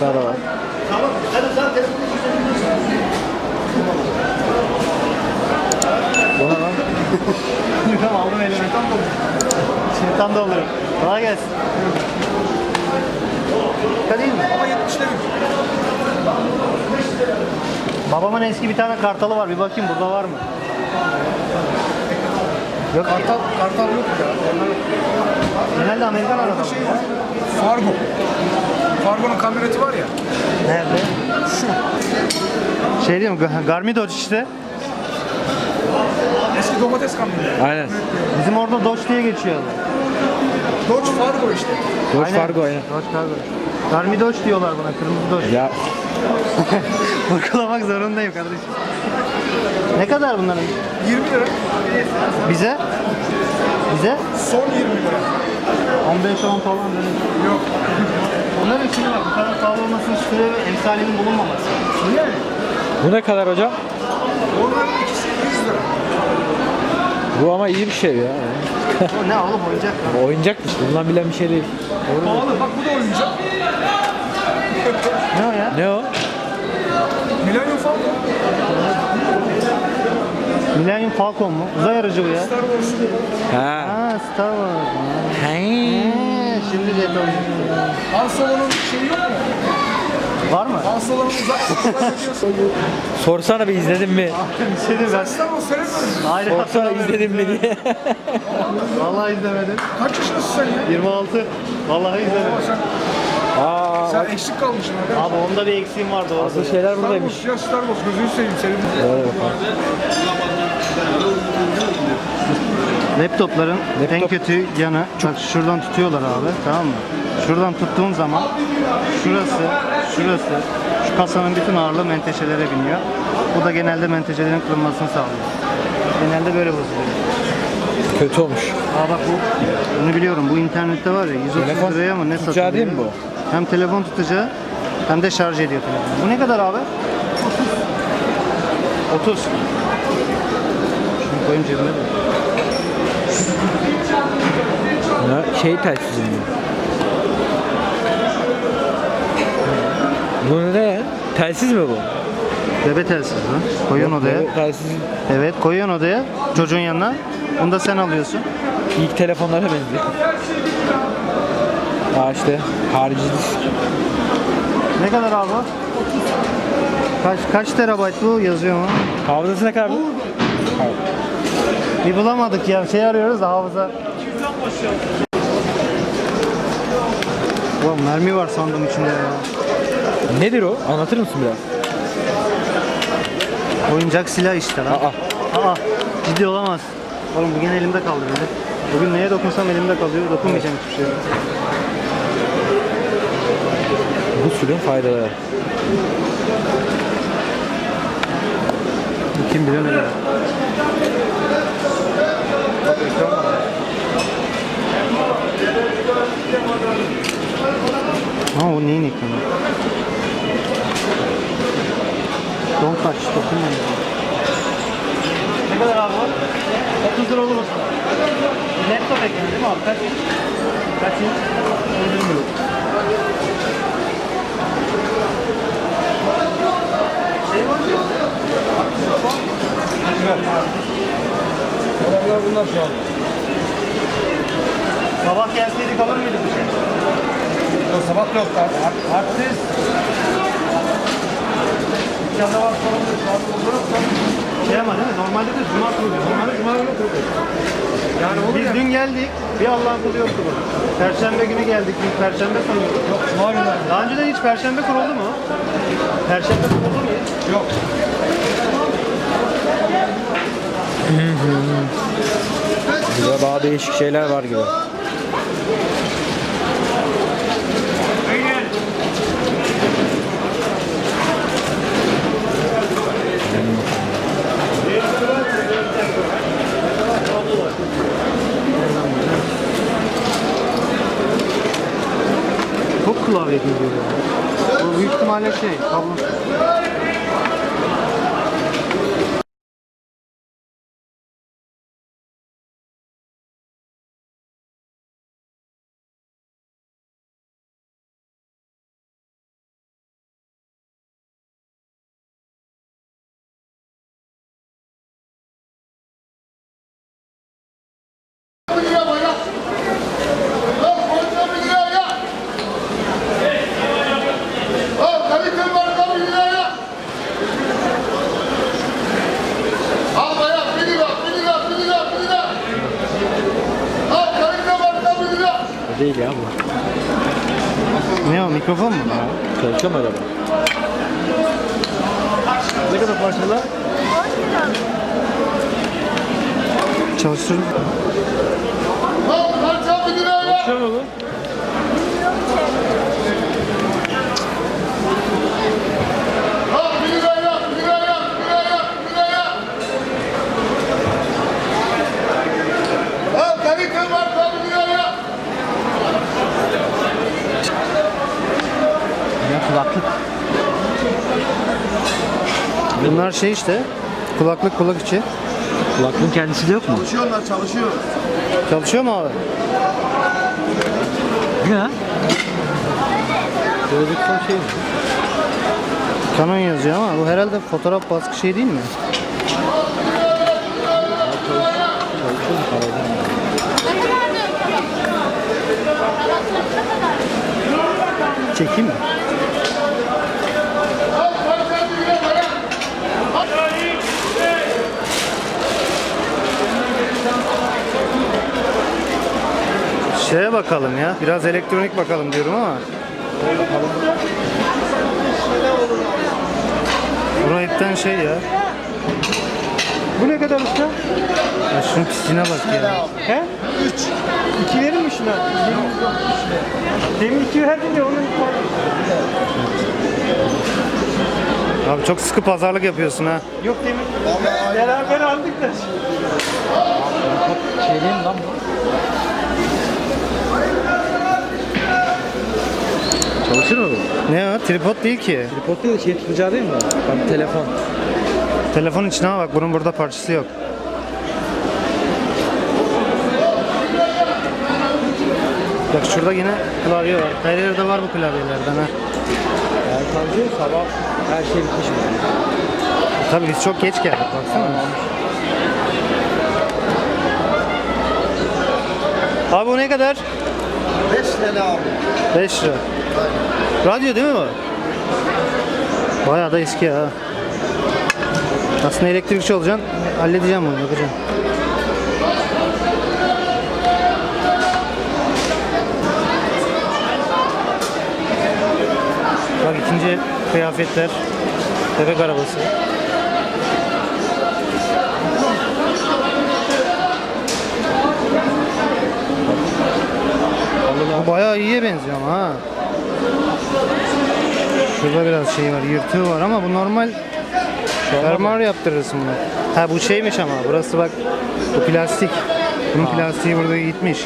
Da var. Bu ne lan? Tamam aldım elime. Şeytan doldu. Şeytan doldu. Kolay gelsin. Değil mi? Ama 70'te Babamın eski bir tane kartalı var. Bir bakayım burada var mı? Yok. Kartal, kartal yok ya. Genelde Amerikan araba. Şey var. Fargo. Fargo'nun kamyoneti var ya. Nerede? Şu. Şey değil mi? Gar- Garmi Dodge işte. Eski domates kamyoneti. Aynen. Bizim orada Dodge diye geçiyor. Dodge Fargo işte. Dodge Aynen. Fargo aynen. Dodge Fargo. Garmi Dodge diyorlar buna. Kırmızı Dodge. Ya Vurgulamak zorundayım kardeşim. Ne kadar bunların? 20 lira. Bize? Bize? Son 20 lira. 15-10 falan böyle. Yok. Onların şimdi bak bu kadar pahalı olmasının ve emsalinin bulunmaması. Niye? bu ne kadar hocam? Onların ikisi 100 lira. Bu ama iyi bir şey ya. O ne oğlum oyuncak lan. Oyuncak işte. Bundan bilen bir şey değil. Pahalı. Bak bu da oyuncak. Ne o ya? Ne o? Millennium Falcon. Millennium Falcon mu? Uzay aracı bu ya. Star Wars. Ha. Ha Star Wars. Hey. He, şimdi olmuş. Han Solo'nun şeyi yok mu? Var mı? Han Solo'nun uzak. Sorsana bir izledin mi? bir şey diyeyim ben. Star Wars mi? Hayır Sorsana hatırlamıyorum. izledin mi diye. Vallahi izlemedim. Kaç yaşındasın sen ya? 26. Vallahi izlemedim. Ama sen, Aa, sen eksik kalmışsın arkadaş. Abi onda bir eksiğim vardı orada. asıl şeyler Star buradaymış. Wars ya Star Wars gözünü seveyim senin. Böyle Laptopların en Laptop- kötü yanı, bak şuradan tutuyorlar abi tamam mı? Şuradan tuttuğun zaman şurası, şurası, şu kasanın bütün ağırlığı menteşelere biniyor. Bu da genelde menteşelerin kırılmasını sağlıyor. Genelde böyle bozuluyor. Kötü olmuş. Aa bak bu, bunu biliyorum. Bu internette var ya 130 Telefon liraya mı ne tutacağı satılıyor? değil mi bu? Hem telefon tutacağı hem de şarj ediyor telefonu. Bu ne kadar abi? 30. 30. Şunu koyayım cebime de. Ne? Şey telsizi mi? Bu ne? Telsiz mi bu? Bebe telsiz lan. Koyuyorsun odaya. Bu Telsiz Evet koyuyorsun odaya çocuğun yanına. Bunu da sen alıyorsun. ilk telefonlara benziyor. Aa işte harici disk. Ne kadar abi? Kaç kaç terabayt bu yazıyor mu? Hafızası ne kadar bu? Bir bulamadık ya. Şey arıyoruz da hafıza. Ulan mermi var sandım içinde ya. Nedir o? Anlatır mısın biraz? Oyuncak silah işte lan. Aa. Aa, ciddi olamaz. Oğlum bugün elimde kaldı böyle. Bugün neye dokunsam elimde kalıyor. Dokunmayacağım hiçbir şeye. Bu sürün faydaları. Kim bilir ne kadar. Bak ekran var. Ha o neyin ekranı? Don't touch, dokunma. Ne kadar abi o? 30 lira olur musun? Laptop ekranı değil mi abi? Kaç? Kaç inç? Bilmiyorum. Adamlar bunlar şu an. Sabah gelseydik alır mıydık bir şey? O sabah da yoklar. Artist. Dükkanda var sorumlu. Şey ama değil mi? Normalde de cuma kuruluyor. Normalde cuma günü kuruluyor. Yani olur Biz ya. dün geldik. Bir Allah'ın kulu yoktu burada. Perşembe günü geldik. Biz perşembe sanıyorduk. Yok Cuma günü. Daha önce de hiç perşembe kuruldu mu? Perşembe kuruldu mu hiç? Yok. Burada daha değişik şeyler var gibi. Geliyor ya. Bu büyük ihtimalle şey, kablo. değil ya bu. Ne o mikrofon mu? Çalışıyor mu araba? Ne kadar parçalar? Ya kulaklık. Bunlar şey işte. Kulaklık kulak içi. Kulaklığın kendisi de yok mu? Çalışıyorlar çalışıyor. Çalışıyor mu abi? Ne? Gördük son şey mi? Canon yazıyor ama bu herhalde fotoğraf baskı şey değil mi? Çekeyim mi? Şeye bakalım ya. Biraz elektronik bakalım diyorum ama. Burayıpten şey ya. Bu ne kadar usta? ya şunun pisliğine bak ya. He? 3. 2 verir mi şuna? Demin 2 verdin ya onun Abi çok sıkı pazarlık yapıyorsun ha. Yok demin. Beraber aldık da. Şey değil mi lan bu? Çalışır mı bu? Ne o? Tripod değil ki. Tripod değil de şey tutacağı değil mi? Bak telefon. Telefon içine bak. Bunun burada parçası yok. Bak şurada yine klavye var. Her yerde var bu klavyelerden ha. Yani çalışıyor sabah her şey bitmiş mi? Tabii biz çok geç geldik baksana. Abi bu ne kadar? 5 lira abi. 5 lira. Radyo değil mi bu? Bayağı da eski ha. Aslında elektrikçi olacaksın. Halledeceğim bunu, bakacağım. Bak ikinci kıyafetler. Bebek arabası. Bu bayağı iyiye benziyor ama ha. Şurada biraz şey var, yırtığı var ama bu normal fermuar yaptırırsın bunu. Ha bu şeymiş ama burası bak bu plastik. Bunun plastiği burada gitmiş.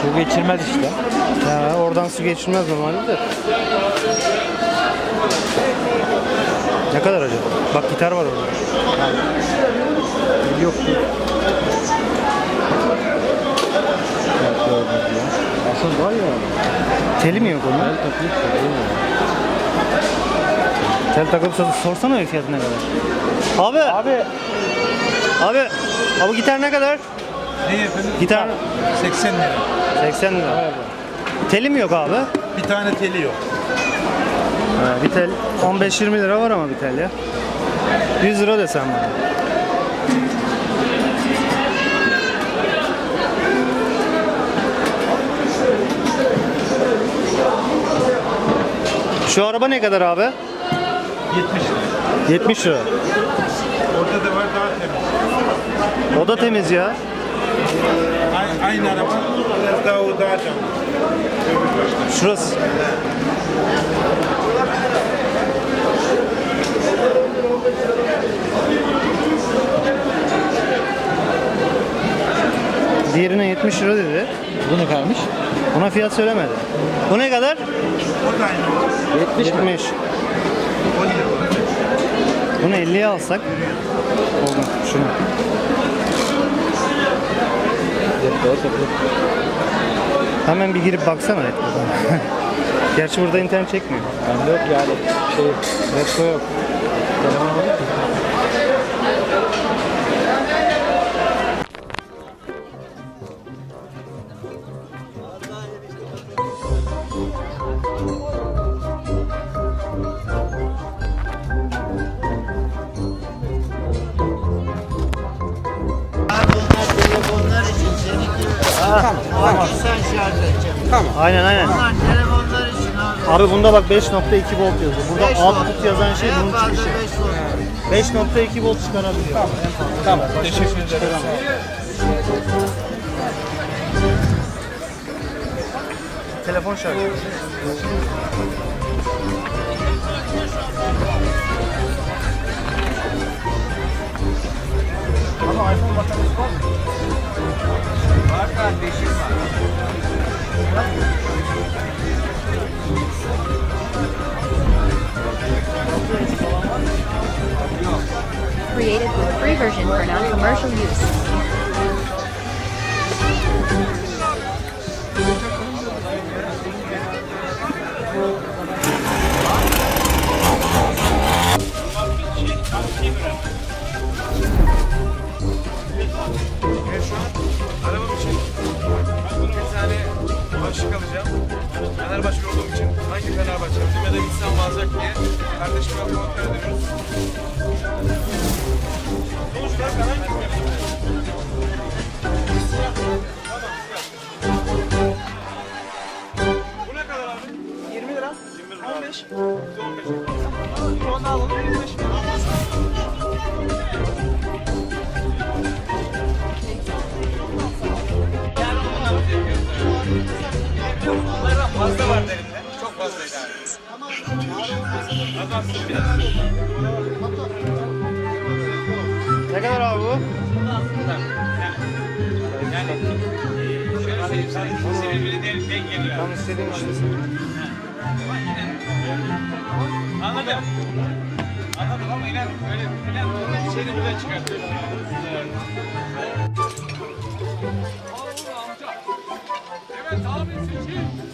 Su geçirmez işte. Ya oradan su geçirmez normalde de. Ne kadar acaba? Bak gitar var orada. Yok. Evet, ya. Aslında var ya. Teli mi yok onun? El takıyıp da değil mi? Tel takıp sor- sorsana bir fiyatı ne kadar. Abi. Abi. Abi. Abi gitar ne kadar? Ne efendim? Gitar 80 lira. 80 lira. Teli mi yok abi? Bir tane teli yok. Ha, bir tel 15-20 lira var ama bir tel ya. 100 lira desem bana. Şu araba ne kadar abi? 70 lira. 70 lira. Orada da var daha temiz. O da temiz ya. Aynı, aynı araba. Biraz daha o daha canlı. Şurası. Diğerine 70 lira dedi. Bu ne kadarmış? Buna fiyat söylemedi. Bu ne kadar? O da aynı. 70 70. Bunu 50'ye alsak oldu şunu. Hemen bir girip baksana. Gerçi burada internet çekmiyor. Bende yok yani. Şey, Redco yok. Telefon aldık mı? Sen şarj edeceğim. Aynen aynen. Bunlar telefonlar için abi. Abi bunda bak 5.2 volt yazıyor. Burada 5 output yazan şey bunun çıkışı. 5 volt. 5.2 volt çıkarabiliyor. Tamam. Teşekkür ederim. Telefon şarjı. Ama iPhone? Var Created with free version for non-commercial use. Arabam Fenerbahçe olduğum için hangi Fenerbahçe? Bizim ya da gitsem alacak diye kardeşime kontrol ediyoruz. Sonuçlar hangi Bu ne kadar abi? 20 lira. 20 lira. 15. 15. Onu alalım 25 lira. Ne kadar abi bu? Yani şöyle. Anladım. Anladım ama inan böyle inan böyle şeyini buradan çıkartıyorum. Evet abi seçin.